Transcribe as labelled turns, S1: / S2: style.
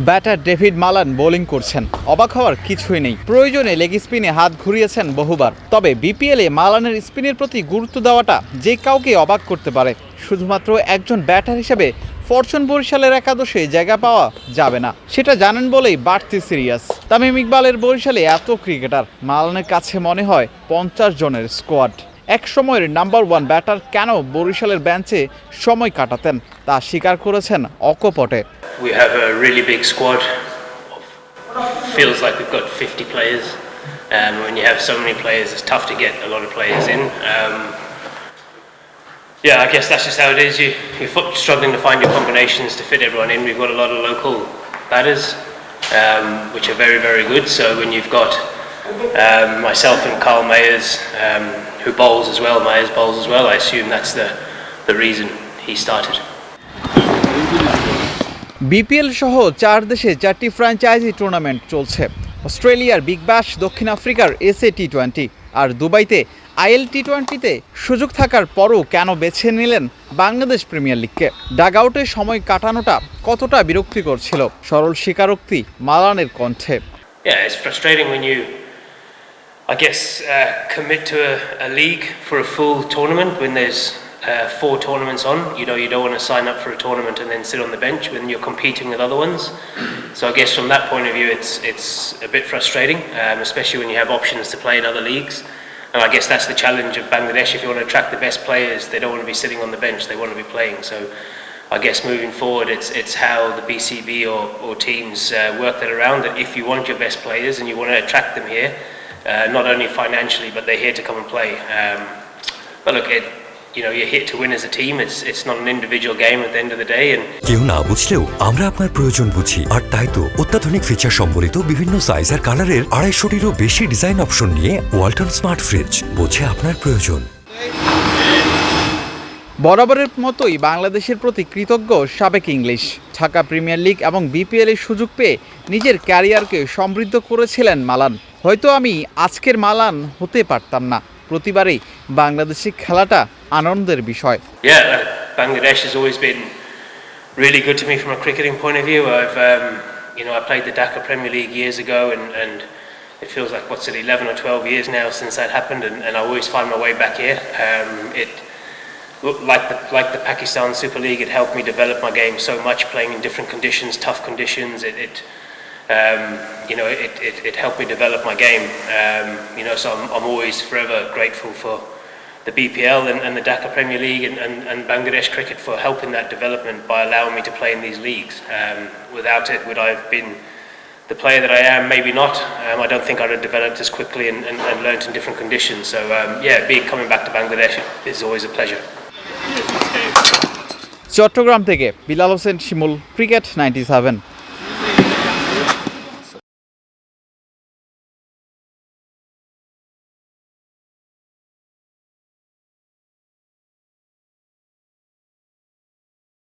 S1: Batter David Malan bowling করছেন। অবাক হওয়ার কিছুই নেই। প্রয়োজনে লেগ স্পিনে হাত ঘুরিয়েছেন বহুবার। তবে বিপিএলে মালানের স্পিনের প্রতি গুরুত্ব দেওয়াটা যে কাউকে অবাক করতে পারে, শুধুমাত্র একজন ব্যাটার হিসেবে ফরচুন বরিশালের একাদশে জায়গা পাওয়া যাবে না। সেটা জানেন বলেই বাড়তি সিরিয়াস। তামিম ইকবালের বরিশালে এত ক্রিকেটার, মালানের কাছে মনে হয় পঞ্চাশ জনের স্কোয়াড। এক সময়ের নাম্বার ওয়ান ব্যাটার কেন বরিশালের বেঞ্চে সময় কাটাতেন তা স্বীকার করেছেন অকপটে
S2: We have a really big squad. Feels like we've got 50 players. Um, when you have so many players, it's tough to get a lot of players in. Um, yeah, I guess that's just how it is. You, you're struggling to find your combinations to fit everyone in. We've got a lot of local batters, um, which are very, very good. So when you've got um, myself and Carl Mayers, um, who bowls as well, Mayers bowls as well, I assume that's the, the reason he started.
S1: BPL সহ চার দেশে চারটি franchise tournament চলছে। অস্ট্রেলিয়ার Big Bash দক্ষিণ আফ্রিকার SA T twenty আর দুবাইতে IL টি টোয়েন্টিতে সুযোগ থাকার পরও কেন বেছে নিলেন বাংলাদেশ প্রিমিয়ার লিগকে ডাগ আউটে সময় কাটানোটা কতটা বিরক্তিকর ছিল? সরল স্বীকারোক্তি মালানের কণ্ঠে।
S2: Yeah, it's frustrating when you, I guess, uh, commit to a, a league for a full tournament when there's uh, four tournaments on. You know, you don't want to sign up for a tournament and then sit on the bench when you're competing with other ones. So I guess from that point of view, it's it's a bit frustrating, um, especially when you have options to play in other leagues. And I guess that's the challenge of Bangladesh. If you want to attract the best players, they don't want to be sitting on the bench; they want to be playing. So. I guess moving forward, it's it's how the BCB or, or teams uh, work that around. That if you want your best players and you want to attract them here, uh, not only financially, but they're here to come and play. Um, but look, it, you know, you're here to win as a team. It's it's not an individual game at the end of the day, and
S3: কেউ না বুঝলেও আমরা আপনার প্রয়োজন বুঝি আর তাই তো অত্যাধুনিক ফিচার সম্বলিত বিভিন্ন সাইজ আর কালারের আড়াইশোটিরও বেশি ডিজাইন অপশন নিয়ে ওয়ালটন স্মার্ট ফ্রিজ বোঝে আপনার প্রয়োজন
S1: বরাবরের মতোই বাংলাদেশের প্রতি কৃতজ্ঞ সাবেক ইংলিশ ঢাকা প্রিমিয়ার লিগ এবং বিপিএল এর সুযোগ পেয়ে নিজের ক্যারিয়ারকে সমৃদ্ধ করেছিলেন মালান হয়তো আমি আজকের মালান হতে পারতাম না প্রতিবারই বাংলাদেশে খেলাটা আনন্দের বিষয়
S2: yeah, uh, Bangladesh has always been really good to me from a cricketing point of view. I've um, you know I played the Dhaka Premier League years ago, and, and it feels like what's it, 11 or 12 years now since that happened, and, and I always find my way back here. Um, it like the like the Pakistan Super League, it helped me develop my game so much, playing in different conditions, tough conditions. It, it um, you know, it, it, it helped me develop my game. Um, you know, so I'm, I'm always forever grateful for the BPL and, and the Dhaka Premier League and, and, and Bangladesh cricket for helping that development by allowing me to play in these leagues. Um, without it, would I have been the player that I am? Maybe not. Um, I don't think I'd have developed as quickly and, and, and learnt in different conditions. So um, yeah, be coming back to Bangladesh is always a pleasure.
S1: Chattogram থেকে Bilal Hossain Shimul cricket ninety seven